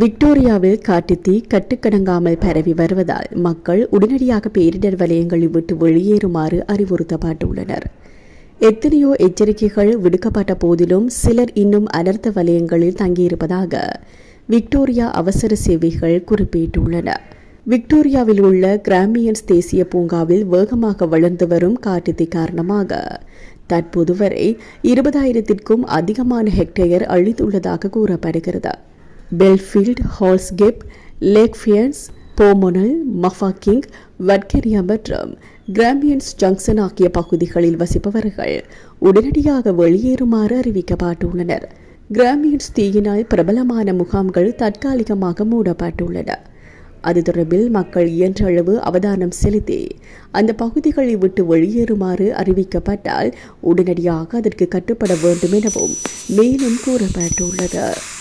விக்டோரியாவில் காட்டுத்தீ கட்டுக்கடங்காமல் பரவி வருவதால் மக்கள் உடனடியாக பேரிடர் வலயங்களை விட்டு வெளியேறுமாறு அறிவுறுத்தப்பட்டுள்ளனர். எத்தனையோ எச்சரிக்கைகள் விடுக்கப்பட்ட போதிலும் சிலர் இன்னும் அனர்த்த வலயங்களில் தங்கியிருப்பதாக விக்டோரியா அவசர சேவைகள் குறிப்பிட்டுள்ளன. விக்டோரியாவில் உள்ள கிராமியன்ஸ் தேசிய பூங்காவில் வேகமாக வளர்ந்து வரும் காட்டுத்தீ காரணமாக தற்போது வரை இருபதாயிரத்திற்கும் அதிகமான ஹெக்டேயர் அழித்துள்ளதாக கூறப்படுகிறது. பெல்ஃபீல்ட் ஹால்ஸ்கெப் லேக்ஃபியன்ஸ் போமொனல் மஃபாக்கிங் வட்கெரியா மற்றும் கிராமியன்ஸ் ஜங்ஷன் ஆகிய பகுதிகளில் வசிப்பவர்கள் உடனடியாக வெளியேறுமாறு அறிவிக்கப்பட்டுள்ளனர். கிராமியன்ஸ் தீயினால் பிரபலமான முகாம்கள் தற்காலிகமாக மூடப்பட்டுள்ளன. அது தொடர்பில் மக்கள் இயன்றளவு அவதானம் செலுத்தி அந்த பகுதிகளை விட்டு வெளியேறுமாறு அறிவிக்கப்பட்டால் உடனடியாக அதற்கு கட்டுப்பட வேண்டும் எனவும் மேலும் கூறப்பட்டுள்ளது.